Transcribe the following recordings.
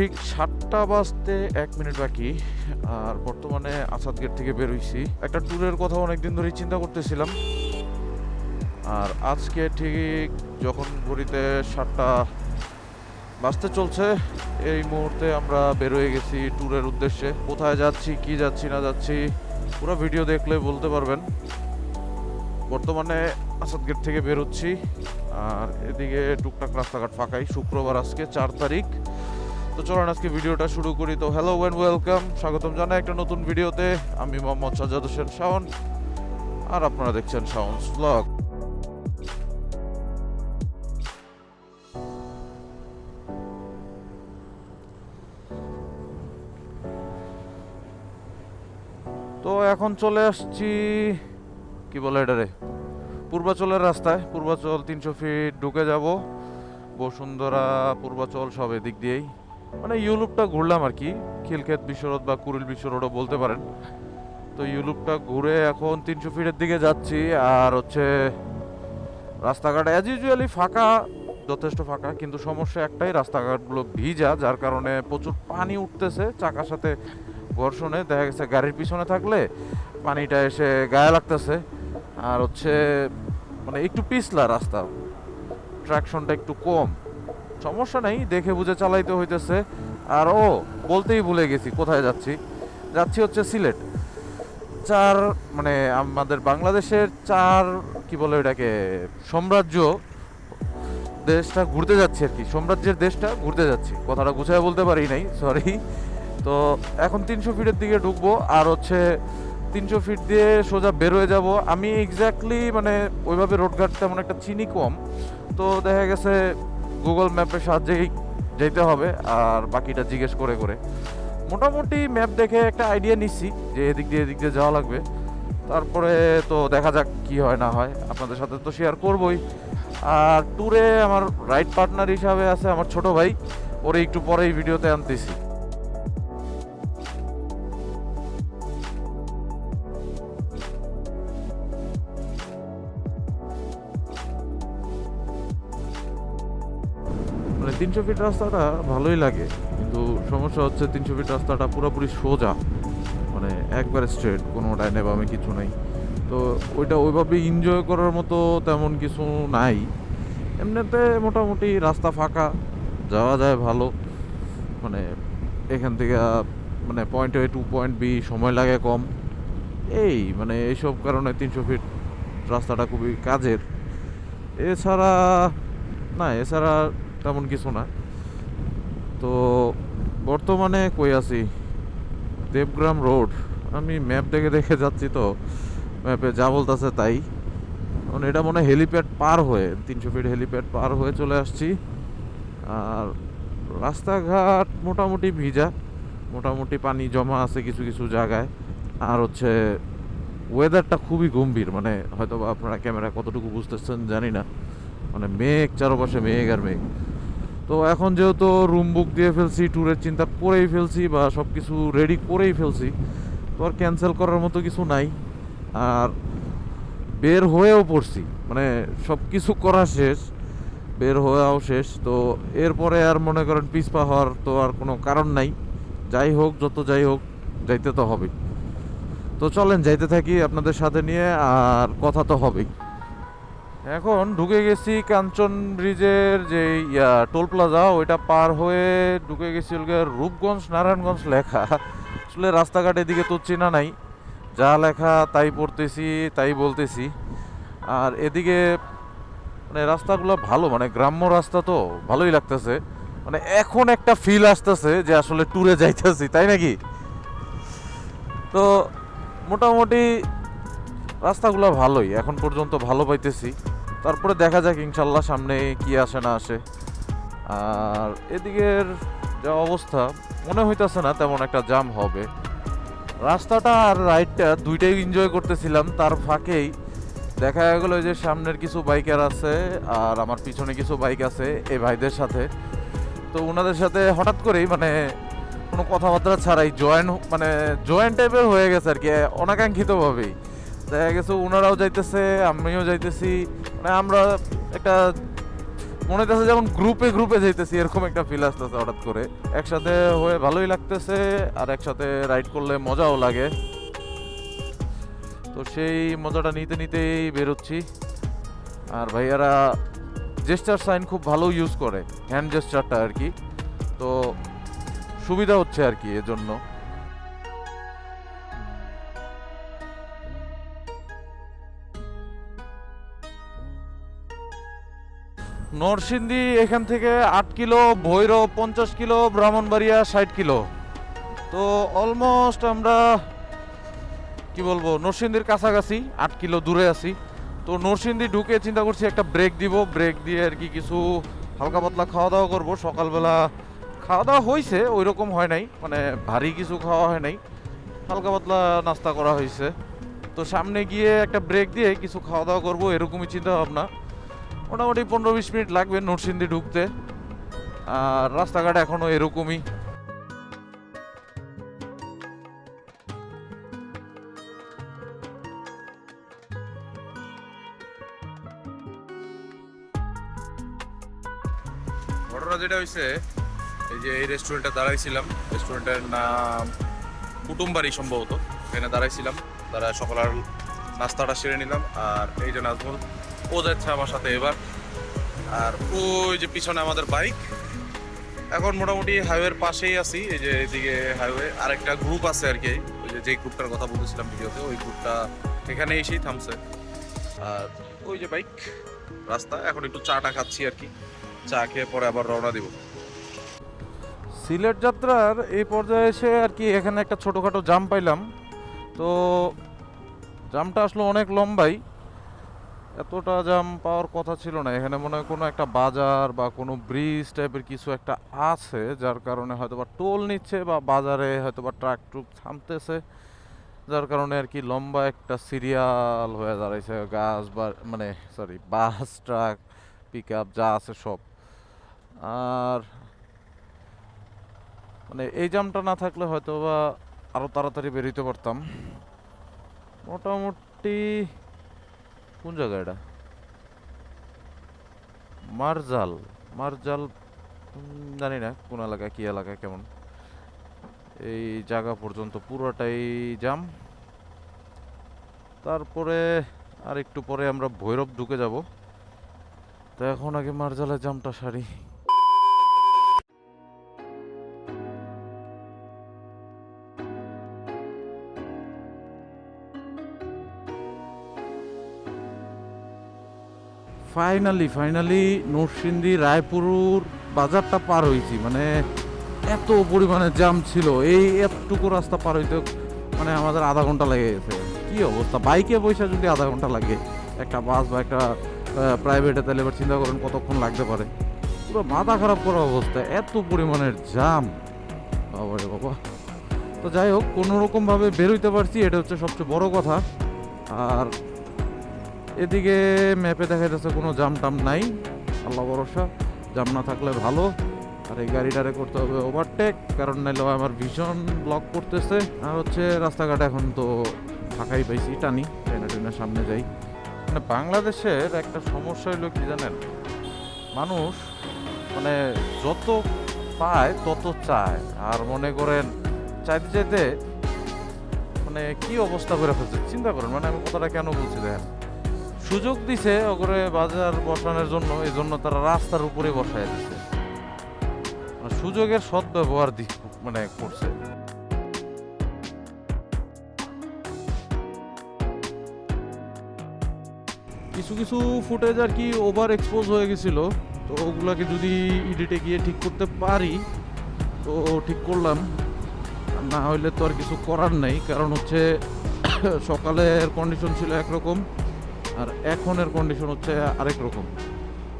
ঠিক সাতটা বাজতে এক মিনিট বাকি, আর বর্তমানে আসাদ গেট থেকে বের হইছি। একটা ট্যুরের কথা অনেকদিন ধরেই চিন্তা করতেছিলাম। আর আজকে ঠিক যখন ঘড়িতে সাতটা বাজতে চলছে, এই মুহূর্তে আমরা বের হয়ে গেছি ট্যুরের উদ্দেশ্যে। কোথায় যাচ্ছি, কি যাচ্ছি, না যাচ্ছি, পুরো ভিডিও দেখলে বলতে পারবেন। বর্তমানে আসাদ গেট থেকে বেরোচ্ছি আর এদিকে টুকটাক রাস্তাঘাট ফাঁকাই। শুক্রবার আজকে চার তারিখ। তো চলুন আজকে ভিডিওটা শুরু করি। তো হ্যালো ওয়েন ওয়েলকাম স্বাগতম জানাই একটা নতুন ভিডিওতে। আমি মোহাম্মদ সাজ্জাদ হোসেন শাওন। আর আপনারা দেখছেন শাওনস ব্লগ তো এখন চলে আসছি, কি বলে এটারে পূর্বাচলের রাস্তায়। পূর্বাচল তিনশো ফিট ঢুকে যাব। বসুন্ধরা, পূর্বাচল সব এদিক দিয়েই। মানে ইউলুপটা ঘুরলাম আর কি। খিলক্ষেত বিশ্বরোড বা কুড়িল বিশ্বরোডও বলতে পারেন। তো ইউলুপটা ঘুরে এখন তিনশো ফিটের দিকে যাচ্ছি আর হচ্ছে রাস্তাঘাট অ্যাজ ইউজুয়ালি ফাঁকা, যথেষ্ট ফাঁকা, কিন্তু সমস্যা একটাই, রাস্তাঘাটগুলো ভিজা, যার কারণে প্রচুর পানি উঠতেছে চাকার সাথে ঘর্ষণে। দেখা গেছে গাড়ির পিছনে থাকলে পানিটা এসে গায়ে লাগতেছে। আর হচ্ছে মানে একটু পিছলা রাস্তা ট্রাকশনটা একটু কম। সমস্যা নেই, দেখে বুঝে চালাইতে হইতেছে। আর ও, বলতেই ভুলে গেছি, কোথায় যাচ্ছি? যাচ্ছি হচ্ছে সিলেট। চার মানে আমাদের বাংলাদেশের চার, কি বলে এটাকে সাম্রাজ্য দেশটা ঘুরতে যাচ্ছি আর কি। সাম্রাজ্যের দেশটা ঘুরতে যাচ্ছি। কথাটা গুছায় বলতে পারি নাই সরি তো এখন তিনশো ফিটের দিকে ঢুকবো, আর হচ্ছে তিনশো ফিট দিয়ে সোজা বের হয়ে যাব। আমি এক্স্যাক্টলি মানে ওইভাবে রোডঘাট তেমন একটা চিনি কম। তো দেখা গেছে গুগল ম্যাপের সাহায্যেই যেতে হবে, আর বাকিটা জিজ্ঞেস করে করে। মোটামুটি ম্যাপ দেখে একটা আইডিয়া নিচ্ছি, যে এদিক দিয়ে এদিক দিয়ে যাওয়া লাগবে। তারপরে তো দেখা যাক কি হয় না হয়, আপনাদের সাথে তো শেয়ার করবই। আর ট্যুরে আমার রাইট পার্টনার হিসাবে আছে আমার ছোট ভাই, ওরে একটু পরেই ভিডিওতে আনতেছি। তিনশো ফিট রাস্তাটা ভালোই লাগে, কিন্তু সমস্যা হচ্ছে তিনশো ফিট রাস্তাটা পুরোপুরি সোজা মানে একবারে স্ট্রেট কোনো ডাইনে বামে কিছু নাই। তো ওইটা ওইভাবে এনজয় করার মতো তেমন কিছু নাই। এমনিতে মোটামুটি রাস্তা ফাঁকা, যাওয়া যায় ভালো। মানে এখান থেকে মানে point A to point B সময় লাগে কম। এই মানে এইসব কারণে তিনশো ফিট রাস্তাটা খুবই কাজের। এছাড়া, না, এছাড়া তেমন কিছু না। তো বর্তমানে কই আছি? দেবগ্রাম রোড। আমি ম্যাপ দেখে দেখে যাচ্ছি তো। ম্যাপে যা বলতেছে তাই। কারণ এটা মনে হয় হেলিপ্যাড পার হয়ে, তিনশো ফিট হেলিপ্যাড পার হয়ে চলে আসছি। আর রাস্তাঘাট মোটামুটি ভিজা। মোটামুটি পানি জমা আছে কিছু কিছু জায়গায়। আর হচ্ছে ওয়েদারটা খুবই গম্ভীর। মানে হয়তো আপনারা ক্যামেরা কতটুকু বুঝতেছেন জানি না। মানে মেঘ, চারপাশে মেঘ আর মেঘ। তো এখন যেহেতু রুম বুক দিয়ে ফেলছি ট্যুরের চিন্তা করেই ফেলছি বা সব কিছু রেডি করেই ফেলছি, তো আর ক্যান্সেল করার মতো কিছু নাই। আর বের হয়েও পড়ছি মানে সব কিছু করা শেষ, বের হয়েও শেষ। তো এরপরে আর মনে করেন পিছপা হওয়ার তো আর কোনো কারণ নাই। যাই হোক, যত যাই হোক, যাইতে তো হবেই। তো চলেন, যাইতে থাকি আপনাদের সাথে নিয়ে, আর কথা তো হবেই। এখন ঢুকে গেছি কাঞ্চন ব্রিজের যে টোল প্লাজা, ওইটা পার হয়ে ঢুকে গেছি রূপগঞ্জ নারায়ণগঞ্জ লেখা। আসলে রাস্তাঘাট এদিকে তো চেনা নাই। যা লেখা তাই পড়তেছি, তাই বলতেছি। আর এদিকে মানে রাস্তাগুলো ভালো মানে গ্রাম্য রাস্তা তো ভালোই লাগতেছে। মানে এখন একটা ফিল আসতেছে যে আসলে ট্যুরে যাইতেছি, তাই নাকি? তো মোটামুটি রাস্তাগুলো ভালোই, এখন পর্যন্ত ভালো পাইতেছি। তারপরে দেখা যাক, ইনশাল্লাহ সামনে কি আসে না আসে। আর এদিকের যা অবস্থা, মনে হইতাছে না তেমন একটা জাম হবে। রাস্তাটা আর রাইডটা দুইটাই এনজয় করতেছিলাম, তার ফাঁকেই দেখা গেলো যে সামনের কিছু বাইকার আছে আর আমার পিছনে কিছু বাইক আছে, এই ভাইদের সাথে। তো ওনাদের সাথে হঠাৎ করেই মানে কোনো কথাবার্তা ছাড়াই জয়েন মানে জয়েন টাইপের হয়ে গেছে আর কি অনাকাঙ্ক্ষিতভাবেই। দেখা গেছে ওনারাও যাইতেছে, আমিও যাইতেছি। মানে আমরা একটা, মনে হচ্ছে যেমন গ্রুপে গ্রুপে যাইতেছি, এরকম একটা ফিল আসতেছে হঠাৎ করে। একসাথে হয়ে ভালোই লাগতেছে, আর একসাথে রাইড করলে মজাও লাগে। তো সেই মজাটা নিতে নিতেই বেরোচ্ছি। আর ভাইয়ারা জেস্টার সাইন খুব ভালো ইউজ করে হ্যান্ড জেস্টারটা আর কি। তো সুবিধা হচ্ছে আর কি এজন্য। নরসিংদী এখান থেকে আট কিলো, ভৈরব পঞ্চাশ কিলো, ব্রাহ্মণবাড়িয়া ষাট কিলো। তো অলমোস্ট আমরা, কি বলব, নরসিংদীর কাছাকাছি, আট কিলো দূরে আছি। তো নরসিংদী ঢুকে চিন্তা করছি একটা ব্রেক দিব। ব্রেক দিয়ে আর কি কিছু হালকা পাতলা খাওয়া দাওয়া করব। সকালবেলা খাওয়া দাওয়া হয়েছে ওই রকম হয় নাই। মানে ভারী কিছু খাওয়া হয় নাই। হালকা পাতলা নাস্তা করা হয়েছে তো সামনে গিয়ে একটা ব্রেক দিয়ে কিছু খাওয়া দাওয়া করব, এরকমই চিন্তা ভাবনা মোটামুটি পনেরো বিশ মিনিট লাগবে নরসিংদী ঢুকতে। আর রাস্তাঘাট এখনও এরকমই। ঘটনা যেটা হয়েছে এই যে এই রেস্টুরেন্টে দাঁড়াইছিলাম রেস্টুরেন্টের নাম কুটুমবাড়ি সম্ভবত। এখানে দাঁড়াইছিলাম, তারা সকালের নাস্তাটা সেরে নিলাম, আর এই যে নাজমুল ও যাচ্ছে আমার সাথে এবার। আর ওই যে পিছনে আমাদের বাইক। এখন মোটামুটি হাইওয়ের পাশেই আছি, এই যে এদিকে হাইওয়ে। আরেকটা গ্রুপ আছে আর কি, ওই যে যে গ্রুপটার কথা বলতেছিলাম ভিডিওতে, ওই গ্রুপটা এখানে এসেই থামছে। আর ওই যে বাইক, রাস্তা, এখন একটু চাটা খাচ্ছি আর কি। চা খেয়ে পরে আবার রওনা দিব। সিলেট যাত্রার এই পর্যায়ে এসে আর কি এখানে একটা ছোটোখাটো জাম পাইলাম। তো জামটা আসলো অনেক লম্বাই। এতটা জাম পাওয়ার কথা ছিল না। এখানে মনে হয় কোনো একটা বাজার বা কোনো ব্রিজ টাইপের কিছু একটা আছে, যার কারণে হয়তো বা টোল নিচ্ছে বা বাজারে হয়তো বা ট্রাক ট্রুক থামতেছে, যার কারণে আর কি লম্বা একটা সিরিয়াল হয়ে দাঁড়াইছে। গাছ বা মানে sorry bus truck pick up যা আছে সব। আর মানে এই জামটা না থাকলে হয়তো বা আরও তাড়াতাড়ি বেরোতে পারতাম। মোটামুটি কোন জায়গা এটা? মারজাল। মারজাল জানি না কোন এলাকা, কি এলাকা, কেমন। এই জায়গা পর্যন্ত পুরোটাই জাম। তারপরে আর একটু পরে আমরা ভৈরব ঢুকে যাব। তো এখন আগে মারজালের জামটা সারি। ফাইনালি ফাইনালি নরসিংদী রায়পুর বাজারটা পার হয়েছি। মানে এত পরিমাণে জ্যাম ছিল। এই এতটুকু রাস্তা পার হইতে মানে আমাদের আধা ঘণ্টা লেগে গেছে। কি অবস্থা? বাইকে বসে যদি আধা ঘণ্টা লাগে, একটা বাস বা একটা প্রাইভেটে তাহলে এবার চিন্তা করেন কতক্ষণ লাগতে পারে। পুরো মাথা খারাপ করা অবস্থা। এত পরিমাণের জ্যাম বাবা রে বাবা। তো যাই হোক কোনো রকমভাবে বেরোইতে পারছি, এটা হচ্ছে সবচেয়ে বড় কথা। আর এদিকে ম্যাপে দেখা যাচ্ছে কোনো জাম টাম নাই। আল্লাহ ভরসা, জাম না থাকলে ভালো। আর এই গাড়িটারে করতে হবে ওভারটেক কারণ নাইলে আমার ভীষণ ব্লক করতেছে। আর হচ্ছে রাস্তাঘাট এখন তো ফাঁকাই পাইছি, টানি ট্রেনে ট্রেনের সামনে যাই। মানে বাংলাদেশের একটা সমস্যা হলো কি জানেন? মানুষ মানে যত পায় তত চায়। আর মনে করেন, চাইতে চাইতে মানে কি অবস্থা করে ফেলছে, চিন্তা করেন। মানে আমি কথাটা কেন বলছি দেখেন? সুযোগ দিছে ওগরে বাজার বসানোর জন্য এই জন্য তারা রাস্তার উপরে বসায় দিছে। মানে সুযোগের সৎ ব্যবহার দি মানে করছে। কিছু কিছু ফুটেজ আর কি ওভার এক্সপোজ হয়ে গেছিল, তো ওগুলাকে যদি এডিটে গিয়ে ঠিক করতে পারি, তো ঠিক করলাম। না হইলে তো আর কিছু করার নেই, কারণ হচ্ছে সকালের কন্ডিশন ছিল একরকম। আর এখনের কন্ডিশন হচ্ছে আরেক রকম।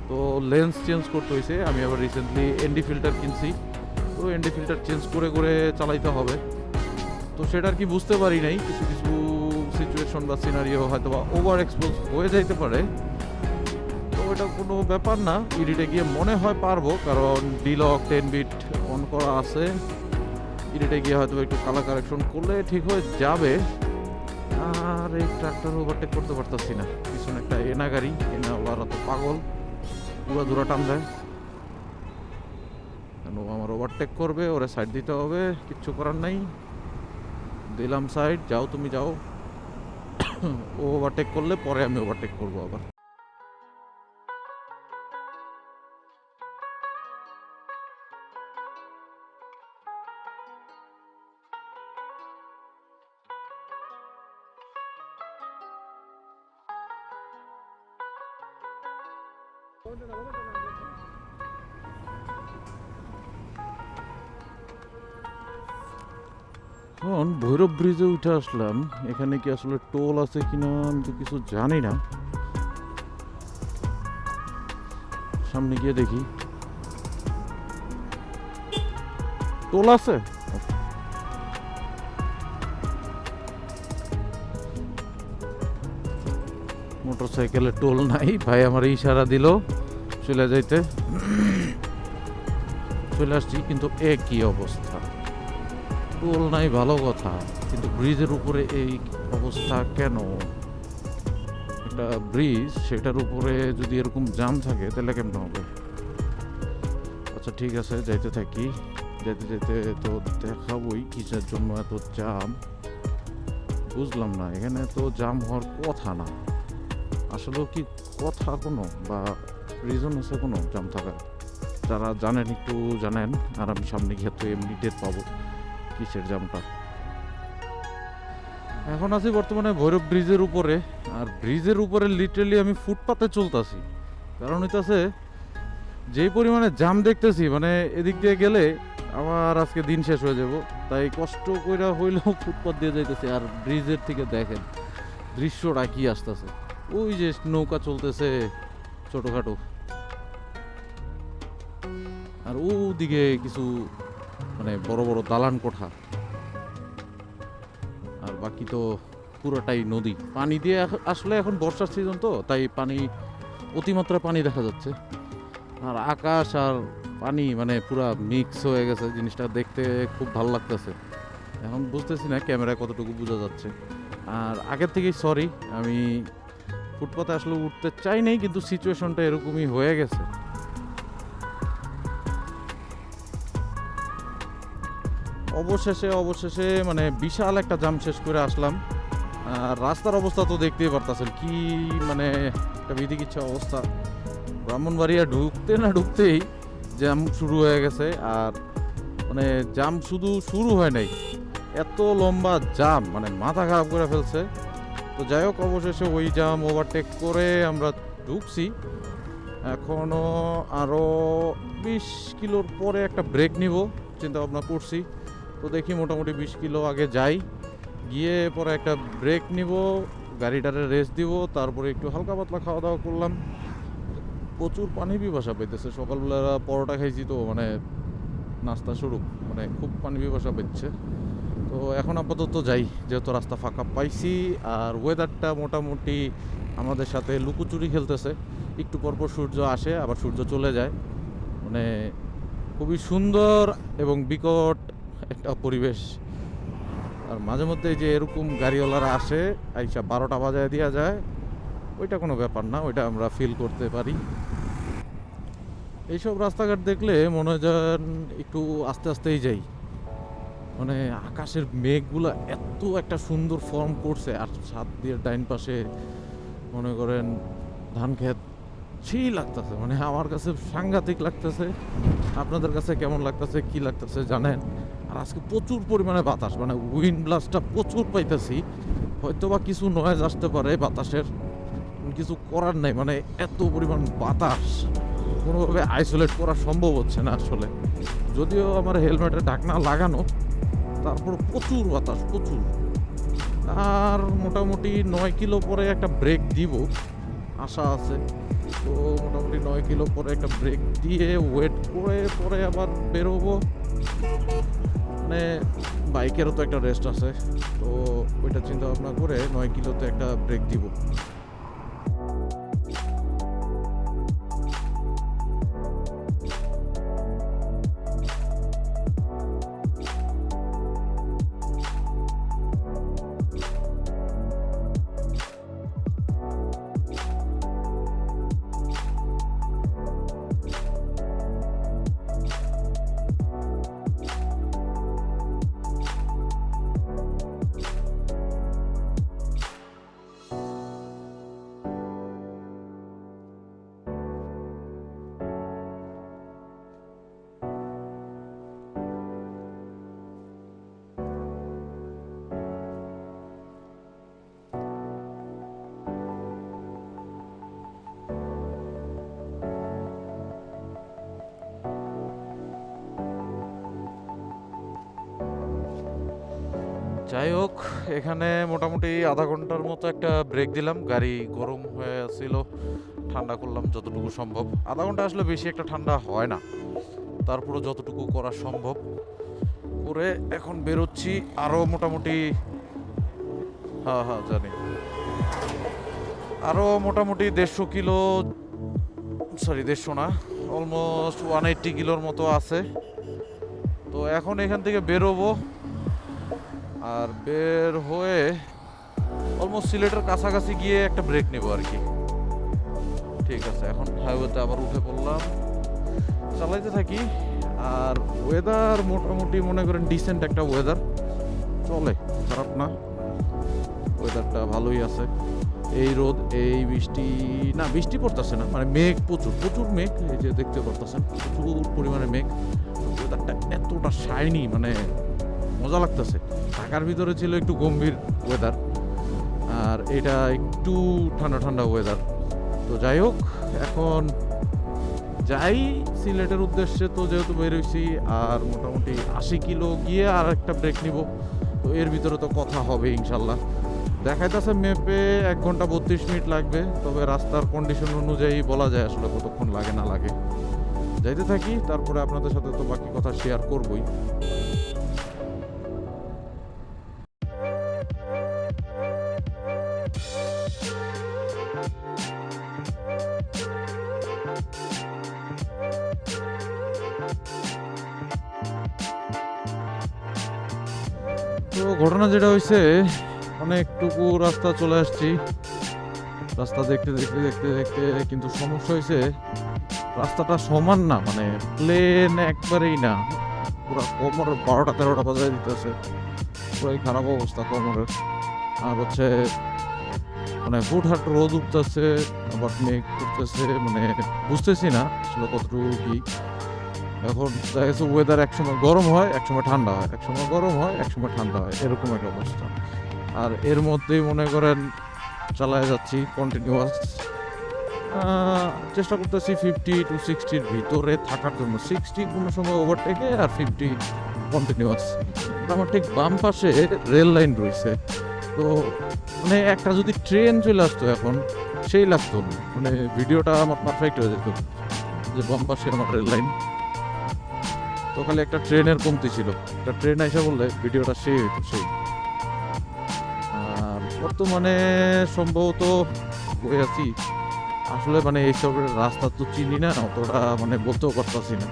তো লেন্স চেঞ্জ করতে হয়েছে আমি আবার রিসেন্টলি এনডি ফিল্টার কিনছি। তো এনডি ফিল্টার চেঞ্জ করে করে চালাইতে হবে। তো সেটা আর কি বুঝতে পারি নাই। কিছু কিছু সিচুয়েশন বা সিনারিও হয়তো বা ওভার এক্সপোজ হয়ে যাইতে পারে। তো এটা কোনো ব্যাপার না। ইডিটে গিয়ে মনে হয় পারব, কারণ ডিলক টেন বিট অন করা আছে। ইডিটে গিয়ে হয়তো একটু কালার কারেকশন করলে ঠিক হয়ে যাবে। আর এই ট্রাক্টর ওভারটেক করতে পারতেছি না। পিছনে একটা এনা গাড়ি, এনা ওলার তো পাগল। পুরো দূরা টান দেয়। ও আমার ওভারটেক করবে, ওরে সাইড দিতে হবে, কিচ্ছু করার নাই। দিলাম সাইড যাও তুমি যাও। ও ওভারটেক করলে পরে আমি ওভারটেক করব আবার। ভৈরব ব্রিজে উঠে আসলাম। এখানে কি আসলে টোল আছে কিনা আমি তো কিছু জানি না। সামনে গিয়ে দেখি। টোল আছে? মোটর সাইকেলে টোল নাই। ভাই আমার ইশারা দিল চলে যাইতে। চলে আসছি, কিন্তু একই অবস্থা? টোল নাই, ভালো কথা। কিন্তু ব্রিজের উপরে এই অবস্থা কেন? একটা ব্রিজ, সেটার উপরে যদি এরকম জাম থাকে, তাহলে কেমন হবে? আচ্ছা ঠিক আছে, যাইতে থাকি। যেতে যেতে তো দেখাবই কিসের জন্য এত জাম বুঝলাম না, এখানে তো জাম হওয়ার কথা না। আসলেও কি কথা কোনো? বা রিজন আছে কোনো জাম থাকার? যারা জানেন একটু জানেন, আর আমি সামনে গিয়ে তো এমনি টের পাবো। কিসের জামটা? এখন আছি বর্তমানে ভৈরব ব্রিজের উপরে, আর ব্রিজের উপরে লিটারালি আমি ফুটপাতে চলতেছি। কারণ হইতাছে যেই পরিমাণে জাম দেখতেছি মানে এদিক দিয়ে গেলে আমার আজকে দিন শেষ হয়ে যাব। তাই কষ্ট কইরা হইলেও ফুটপাত দিয়ে যাইতেছি, আর ব্রিজের থেকে দেখেন দৃশ্যটা কি আসতেছে। ওই যে নৌকা চলতেছে ছোটখাটো। আর ওদিকে কিছু মানে বড় বড় দালান কোঠা। আর বাকি তো পুরোটাই নদী। পানি দিয়ে আসলে এখন বর্ষার সিজন তো, তাই পানি, অতিমাত্রা পানি দেখা যাচ্ছে। আর আকাশ আর পানি মানে পুরা মিক্স হয়ে গেছে, জিনিসটা দেখতে খুব ভালো লাগতেছে। এখন বুঝতেছি না ক্যামেরায় কতটুকু বোঝা যাচ্ছে। আর আগের থেকেই সরি আমি ফুটপাতে আসলে উঠতে চাই নাই, কিন্তু সিচুয়েশনটা এরকমই হয়ে গেছে। অবশেষে অবশেষে মানে বিশাল একটা জাম শেষ করে আসলাম। আর রাস্তার অবস্থা তো দেখতেই পারতেছেন, কি মানে একটা বিধিকিচ্ছা অবস্থা। ব্রাহ্মণবাড়িয়া ঢুকতে না ঢুকতেই জ্যাম শুরু হয়ে গেছে আর মানে জাম শুধু শুরু হয় নাই, এত লম্বা জাম মানে মাথা খারাপ করে ফেলছে। তো যাই হোক, অবশেষে ওই জাম ওভারটেক করে আমরা ঢুকছি। এখনও আরও বিশ কিলোর পরে একটা ব্রেক নিব, চিন্তা ভাবনা করছি। তো দেখি মোটামুটি বিশ কিলো আগে যাই। গিয়ে পরে একটা ব্রেক নিব, গাড়িটারে রেস্ট দিব, তারপরে একটু হালকা পাতলা খাওয়া দাওয়া করলাম। প্রচুর পানি পিপাসা পেতেছে। সকালবেলা পরোটা খাইছি তো মানে নাস্তা শুরু মানে খুব পানি পিপাসা পেচ্ছে। তো এখন আপাতত যাই, যেহেতু রাস্তা ফাঁকা পাইছি, আর ওয়েদারটা মোটামুটি আমাদের সাথে লুকোচুরি খেলতেছে। একটু পরপর সূর্য আসে, আবার সূর্য চলে যায়। মানে খুবই সুন্দর এবং বিকট একটা পরিবেশ। আর মাঝে মধ্যে যে এরকম গাড়িওয়ালারা আসে, আইসা বারোটা বাজায় দেওয়া যায়, ওইটা কোনো ব্যাপার না, ওইটা আমরা ফিল করতে পারি। এইসব রাস্তাঘাট দেখলে মনে হয় যেন একটু আস্তে আস্তেই যাই। মানে আকাশের মেঘগুলা এত একটা সুন্দর ফর্ম করছে, আর ছাদ দিয়ে ডাইন পাশে মনে করেন ধান ক্ষেত, সেই লাগতেছে। মানে আমার কাছে সাংঘাতিক লাগতেছে। আপনাদের কাছে কেমন লাগতেছে, কি লাগতেছে জানেন? আর আজকে প্রচুর পরিমাণে বাতাস মানে উইন্ড ব্লাস্টটা প্রচুর পাইতেছি। হয়তো বা কিছু নয়েজ আসতে পারে বাতাসের কিছু করার নাই মানে এত পরিমাণ বাতাস। কোনোভাবে আইসোলেট করা সম্ভব হচ্ছে না আসলে। যদিও আমার হেলমেটে ঢাকনা লাগানো তারপর প্রচুর বাতাস, প্রচুর। আর মোটামুটি নয় কিলো পরে একটা ব্রেক দিব, আশা আছে। তো মোটামুটি নয় কিলো পরে একটা ব্রেক দিয়ে ওয়েট করে, পরে আবার বেরোবো। মানে বাইকেরও তো একটা রেস্ট আছে, তো ওইটা চিন্তা ভাবনা করে নয় কিলোতে একটা ব্রেক দিব। যাই হোক, এখানে মোটামুটি আধা ঘণ্টার মতো একটা ব্রেক দিলাম। গাড়ি গরম হয়ে ছিল ঠান্ডা করলাম যতটুকু সম্ভব। আধা ঘণ্টা আসলে বেশি একটা ঠান্ডা হয় না। তারপরে যতটুকু করা সম্ভব করে এখন বেরোচ্ছি। আরও মোটামুটি হ্যাঁ হ্যাঁ জানি। আরও মোটামুটি দেড়শো কিলো সরি দেড়শো না অলমোস্ট ওয়ান এইট্টি কিলোর মতো আছে। তো এখন এখান থেকে বেরোবো। আর বের হয়ে অলমোস্ট সিলেটের কাছাকাছি গিয়ে একটা ব্রেক নেব আর কি। ঠিক আছে, এখন হাইওয়েতে আবার উঠে পড়লাম। চালাইতে থাকি। আর ওয়েদার মোটামুটি মনে করেন ডিসেন্ট একটা ওয়েদার চলে, খারাপ না। ওয়েদারটা ভালোই আছে। এই রোদ, এই বৃষ্টি, না, বৃষ্টি পড়তেছে না মানে মেঘ প্রচুর প্রচুর মেঘ, এই যে দেখতে পারতেছেন, প্রচুর পরিমাণে মেঘ। ওয়েদারটা এতটা শাইনি মানে মজা লাগতেছে। ঢাকার ভিতরে ছিল একটু গম্ভীর ওয়েদার আর এটা একটু ঠান্ডা ঠান্ডা ওয়েদার তো যাই হোক, এখন যাই সিলেটের উদ্দেশ্যে, তো যেহেতু বেরোইছি আর মোটামুটি আশি কিলো গিয়ে আর একটা ব্রেক নিব, তো এর ভিতরে তো কথা হবে ইনশাল্লাহ। দেখাইতেছে মেপে এক ঘণ্টা বত্রিশ মিনিট লাগবে, তবে রাস্তার কন্ডিশন অনুযায়ী বলা যায় আসলে কতক্ষণ লাগে, না লাগে। যাইতে থাকি, তারপরে আপনাদের সাথে তো বাকি কথা শেয়ার করবই। ঘটনা যেটা হয়েছে, অনেকটুকু রাস্তা চলে আসছি। রাস্তা দেখতে দেখতে দেখতে দেখতে কিন্তু সমস্যা হয়েছে, রাস্তাটা সমান না মানে প্লেন একবারেই না। পুরো কোমর বারোটা, তেরোটা বাজায় দিতেছে। পুরোই খারাপ অবস্থা কোমরের। আর হচ্ছে মানে হুটহাট রোদ উঠতেছে আবার মেঘ উঠতেছে মানে বুঝতেছি না আসলে কতটুকু কি। এখন দেখা গেছে ওয়েদার একসময় গরম হয়, একসময় ঠান্ডা হয়। একসময় গরম হয়, একসময় ঠান্ডা হয়। এরকম একটা অবস্থা। আর এর মধ্যেই মনে করেন চালায় যাচ্ছি কন্টিনিউয়াস চেষ্টা করতেছি ফিফটি টু সিক্সটির ভিতরে থাকার জন্য। সিক্সটি কোনো সময় ওভারটেকে আর ফিফটি কন্টিনিউয়াস আমার ঠিক বাম পাশে রেল লাইন রয়েছে। তো মানে একটা যদি ট্রেন চলে আসতো এখন সেই লাগতো মানে ভিডিওটা আমার পারফেক্ট হয়ে যেত, যে বাম পাশে আমার রেল লাইন তো খালি একটা ট্রেনের কমতি ছিল। একটা ট্রেন এসে বললে ভিডিওটা সেই হইতো, সেই। আর বর্তমানে সম্ভবত বই আছি। আসলে মানে এইসব রাস্তা তো চিনি না, অতটা মানে বলতেও পারতাছি না।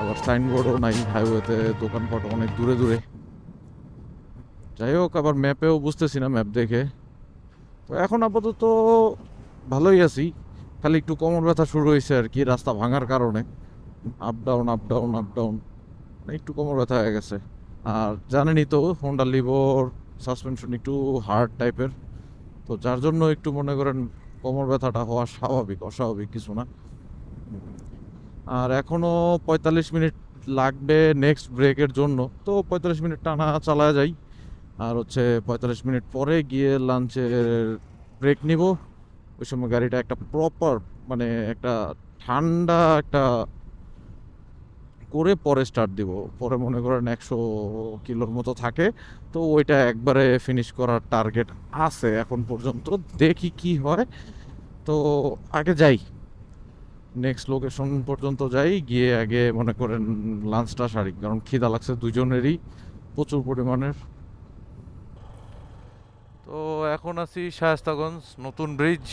আবার সাইনবোর্ডও নাই হাইওয়েতে দোকানপাট অনেক দূরে দূরে। যাই হোক, আবার ম্যাপেও বুঝতেছি না ম্যাপ দেখে। এখন আপাতত ভালোই আছি। খালি একটু কোমর ব্যথা শুরু হয়েছে আর কি, রাস্তা ভাঙার কারণে। Up down up down up down একটু কোমর ব্যথা হয়ে গেছে। আর জানেনই তো হোন্ডা লিভর সাসপেনশন একটু হার্ড টাইপের তো যার জন্য একটু মনে করেন কোমর ব্যথাটা হওয়া স্বাভাবিক, অস্বাভাবিক কিছু না। আর এখনও পঁয়তাল্লিশ মিনিট লাগবে নেক্সট ব্রেকের জন্য। তো পঁয়তাল্লিশ মিনিট টানা চালা যাই। আর হচ্ছে পঁয়তাল্লিশ মিনিট পরে গিয়ে লাঞ্চের ব্রেক নিব। ওই সময় গাড়িটা একটা প্রপার মানে একটা ঠান্ডা একটা করে পরে স্টার্ট দিব। পরে মনে করেন একশো কিলোর মতো থাকে। তো ওইটা একবারে ফিনিশ করার টার্গেট আছে এখন পর্যন্ত। দেখি কি হয়। তো আগে যাই। নেক্সট লোকেশন পর্যন্ত যাই। গিয়ে আগে মনে করেন লাঞ্চটা সারি। কারণ খিদা লাগছে দুজনেরই। প্রচুর পরিমাণের। তো এখন আছি শায়স্তাগঞ্জ, নতুন ব্রিজ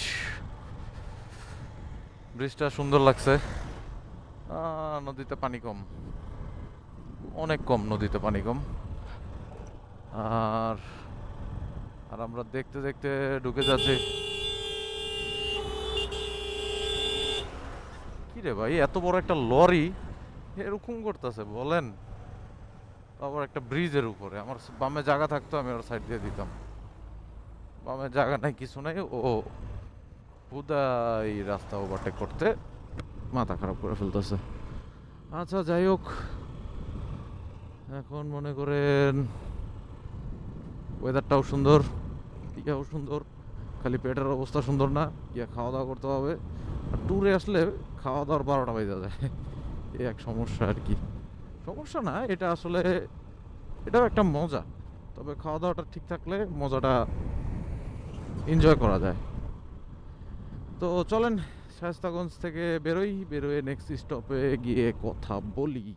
ব্রিজটা সুন্দর লাগছে। নদীতে পানি কম। অনেক কম নদীতে পানি কম। আর আর আমরা দেখতে দেখতে ঢুকে যাচ্ছি। কি রে ভাই, এত বড় একটা লরি? এরকম করতেছে, বলেন। আবার একটা ব্রিজের উপরে। আমার বামে জায়গা থাকতো, আমি ওর সাইড দিয়ে দিতাম। বামে জায়গা নাই, কিছু নাই। ও হুদাই রাস্তা ওভারটেক করতে মাথা খারাপ করে ফেলতেছে। আচ্ছা যাই হোক। এখন মনে করেন ওয়েদারটাও সুন্দর ইয়াও সুন্দর, খালি পেটের অবস্থা সুন্দর না ইয়া খাওয়া দাওয়া করতে হবে। আর ট্যুরে আসলে খাওয়া দাওয়ার বারোটা বেজে যায়। এই এক সমস্যা আর কি। সমস্যা না, এটা আসলে, এটাও একটা মজা। তবে খাওয়া দাওয়াটা ঠিক থাকলে মজাটা এনজয় করা যায়। তো চলেন শায়স্তাগঞ্জ থেকে বেরোই, বেরোয় নেক্সট স্টপে গিয়ে কথা বলি।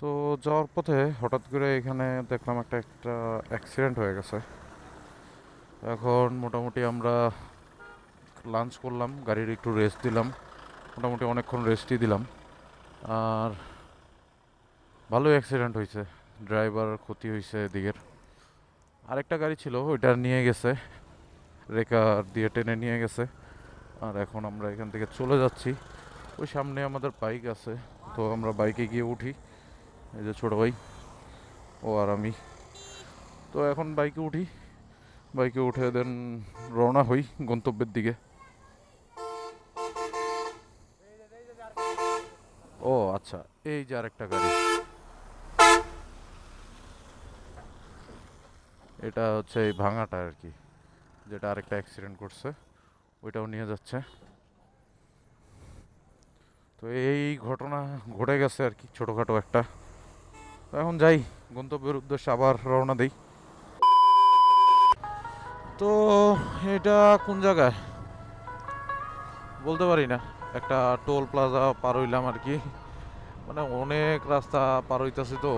তো যাওয়ার পথে হঠাৎ করে এখানে দেখলাম একটা একটা অ্যাক্সিডেন্ট হয়ে গেছে। এখন মোটামুটি আমরা লাঞ্চ করলাম, গাড়ির একটু রেস্ট দিলাম, মোটামুটি অনেকক্ষণ রেস্টই দিলাম। আর ভালোই অ্যাক্সিডেন্ট হয়েছে ড্রাইভার ক্ষতি হয়েছে এদিকের। আরেকটা গাড়ি ছিল, ওইটা নিয়ে গেছে। রেকার দিয়ে টেনে নিয়ে গেছে। আর এখন আমরা এখান থেকে চলে যাচ্ছি। ওই সামনে আমাদের বাইক আছে, তো আমরা বাইকে গিয়ে উঠি। এই যে ছোটো ভাই, ও আর আমি। তো এখন বাইকে উঠি। বাইকে উঠে দেন রওনা হই গন্তব্যের দিকে। ও আচ্ছা এই যে আরেকটা গাড়ি। এটা হচ্ছে এই ভাঙাটা আর কি যেটা আরেকটা অ্যাক্সিডেন্ট করছে, ওইটাও নিয়ে যাচ্ছে। তো এই ঘটনা ঘটে গেছে আর কি ছোটোখাটো একটা। তো এখন যাই, গন্তব্যের উদ্দেশ্যে আবার রওনা দিই। তো এটা কোন জায়গায়? বলতে পারি না, একটা টোল প্লাজা পার হইলাম আর কি মানে অনেক রাস্তা পার হইতেছি তো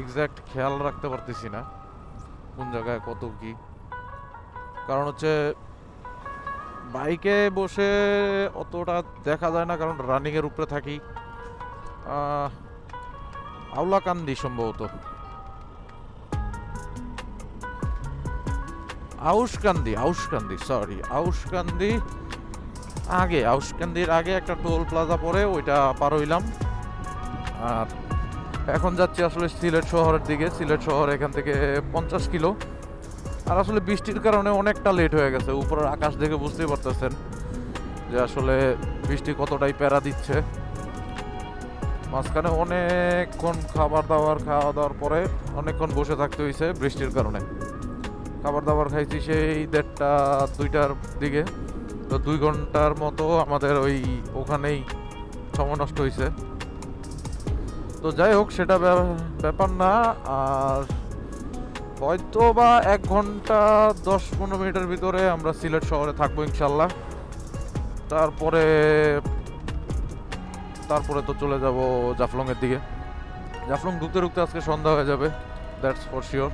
এক্স্যাক্ট খেয়াল রাখতে পারতেছি না। কোন জায়গায় কত কি? কারণ হচ্ছে বাইকে বসে অতটা দেখা যায় না, কারণ রানিংয়ের উপরে থাকি। আউলাকান্দি সম্ভবত। আউশকান্দি আউশকান্দি সরি আউশকান্দি আগে আউশকান্দির আগে একটা টোল প্লাজা পরে ওইটা পার হইলাম। আর এখন যাচ্ছি আসলে সিলেট শহরের দিকে। সিলেট শহর এখান থেকে পঞ্চাশ কিলো। আর আসলে বৃষ্টির কারণে অনেকটা লেট হয়ে গেছে। উপরের আকাশ দেখে বুঝতেই পারতেছেন যে আসলে বৃষ্টি কতটাই প্যারা দিচ্ছে। মাঝখানে অনেকক্ষণ খাবার দাবার খাওয়া দাওয়ার পরে অনেকক্ষণ বসে থাকতে হয়েছে বৃষ্টির কারণে। খাবার দাবার খাইছি সেই দেড়টা, দুইটার দিকে। তো দুই ঘণ্টার মতো আমাদের ওই ওখানেই সময় নষ্ট হয়েছে। তো যাই হোক, সেটা ব্যা- ব্যাপার না। আর হয়তো বা এক ঘণ্টা দশ পনেরো মিনিটের ভিতরে আমরা সিলেট শহরে থাকব ইনশাল্লাহ। তারপরে তারপরে তো চলে যাব জাফলংয়ের দিকে। জাফলং ঢুকতে ঢুকতে আজকে সন্ধ্যা হয়ে যাবে দ্যাটস ফর শিওর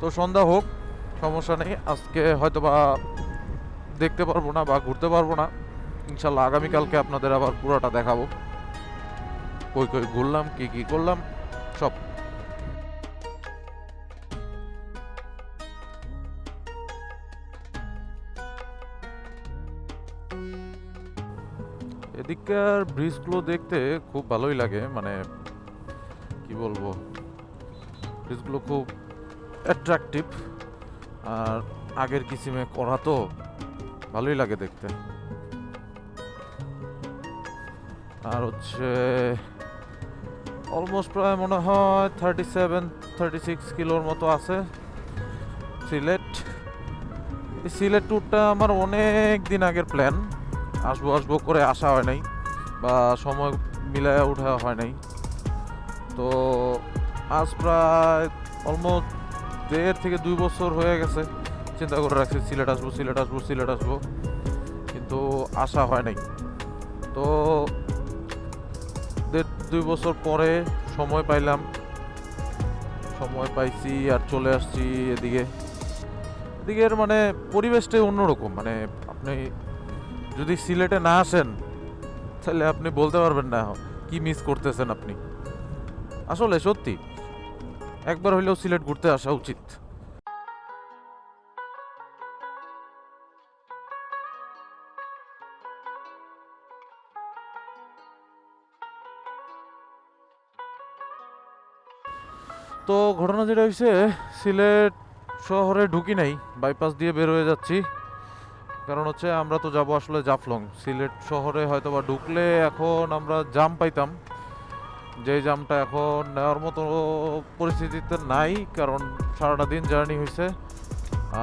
তো সন্ধ্যা হোক, সমস্যা নেই। আজকে হয়তো বা দেখতে পারব না বা ঘুরতে পারব না। ইনশাল্লাহ আগামীকালকে আপনাদের আবার পুরোটা দেখাবো। কই কই, ঘুরলাম, কি কি করলাম? সব। এদিককার ব্রিজগুলো দেখতে খুব ভালোই লাগে মানে কি বলব? ব্রিজগুলো খুব অ্যাট্রাকটিভ আর আগের কিসিমে করা তো ভালোই লাগে দেখতে। আর হচ্ছে অলমোস্ট প্রায় মনে হয় থার্টি সেভেন থার্টি সিক্স কিলোর মতো আছে সিলেট। এই সিলেট ট্যুরটা আমার অনেক দিন আগের প্ল্যান আসব আসব করে আসা হয় নাই বা সময় মিলায় ওঠা হয় নাই। তো আজ প্রায় অলমোস্ট দেড় থেকে দুই বছর হয়ে গেছে। চিন্তা করে রাখছি, সিলেট আসব সিলেট আসব সিলেট আসব। কিন্তু আসা হয় নাই। তো দুই বছর পরে সময় পাইলাম। সময় পাইছি আর চলে আসছি এদিকে। এদিকের মানে পরিবেশটাই অন্যরকম মানে আপনি যদি সিলেটে না আসেন, তাহলে আপনি বলতে পারবেন না কি মিস করতেছেন আপনি। আসলে সত্যি, একবার হইলেও সিলেট ঘুরতে আসা উচিত। তো ঘটনা যেটা হয়েছে সিলেট শহরে ঢুকি নাই বাইপাস দিয়ে বের হয়ে যাচ্ছি। কারণ হচ্ছে আমরা তো যাব আসলে জাফলং। সিলেট শহরে হয়তো বা ঢুকলে এখন আমরা জাম পাইতাম। যে জামটা এখন নেওয়ার মতো পরিস্থিতিতে নাই, কারণ সারাটা দিন জার্নি হয়েছে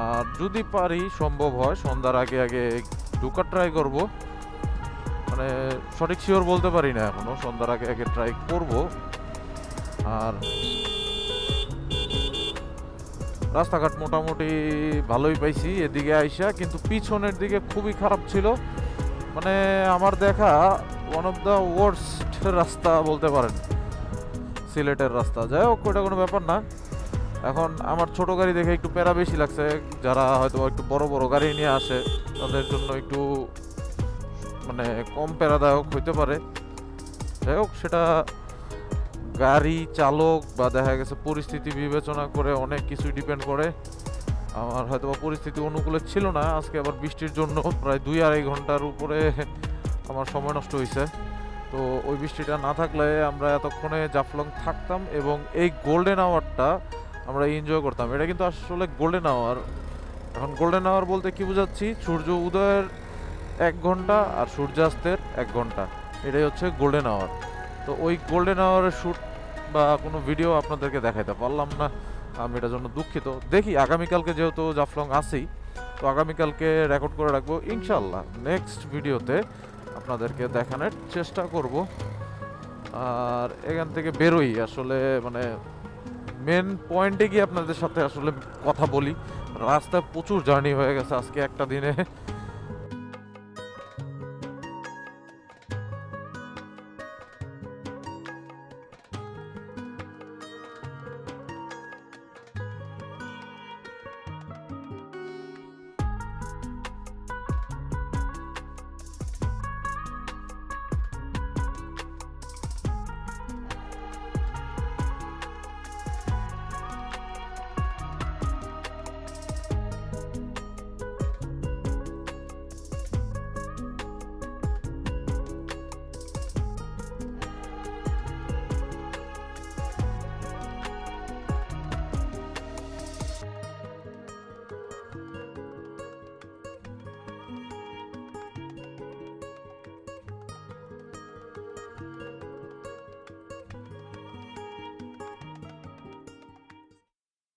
আর যদি পারি, সম্ভব হয়, সন্ধ্যার আগে আগে ঢুকার ট্রাই করব। মানে সঠিক শিওর বলতে পারি না এখনও সন্ধ্যার আগে আগে ট্রাই করব। আর রাস্তাঘাট মোটামুটি ভালোই পাইছি, এদিকে আইসা, কিন্তু পিছনের দিকে খুবই খারাপ ছিল। মানে আমার দেখা ওয়ান অফ দ্য ওয়ার্স্ট রাস্তা বলতে পারেন। সিলেটের রাস্তা। যাই হোক ওটা কোনো ব্যাপার না। এখন আমার ছোট গাড়ি দেখে একটু প্যারা বেশি লাগছে। যারা হয়তো একটু বড় বড় গাড়ি নিয়ে আসে, তাদের জন্য একটু মানে কম প্যারাদায়ক হইতে পারে। যাই হোক, সেটা গাড়ি চালক বা দেখা গেছে পরিস্থিতি বিবেচনা করে অনেক কিছু ডিপেন্ড করে। আমার হয়তো পরিস্থিতি অনুকূলে ছিল না, আজকে আবার বৃষ্টির জন্য প্রায় দুই আড়াই ঘণ্টার উপরে আমার সময় নষ্ট হয়েছে তো ওই বৃষ্টিটা না থাকলে আমরা এতক্ষণে জাফলং থাকতাম এবং এই গোল্ডেন আওয়ারটা আমরা এনজয় করতাম। এটা কিন্তু আসলে গোল্ডেন আওয়ার এখন গোল্ডেন আওয়ার বলতে কি বোঝাচ্ছি? সূর্য উদয়ের এক ঘণ্টা আর সূর্যাস্তের এক ঘণ্টা। এটাই হচ্ছে গোল্ডেন আওয়ার তো ওই গোল্ডেন আওয়ারের শ্যুট বা কোনো ভিডিও আপনাদেরকে দেখাইতে পারলাম না। আমি এটার জন্য দুঃখিত। দেখি, আগামীকালকে যেহেতু জাফলং আসেই তো আগামীকালকে রেকর্ড করে রাখব। ইনশাল্লাহ নেক্সট ভিডিওতে আপনাদেরকে দেখানোর চেষ্টা করব। আর এখান থেকে বেরোই আসলে মানে মেন পয়েন্টে গিয়ে আপনাদের সাথে আসলে কথা বলি। রাস্তায় প্রচুর জার্নি হয়ে গেছে আজকে একটা দিনে।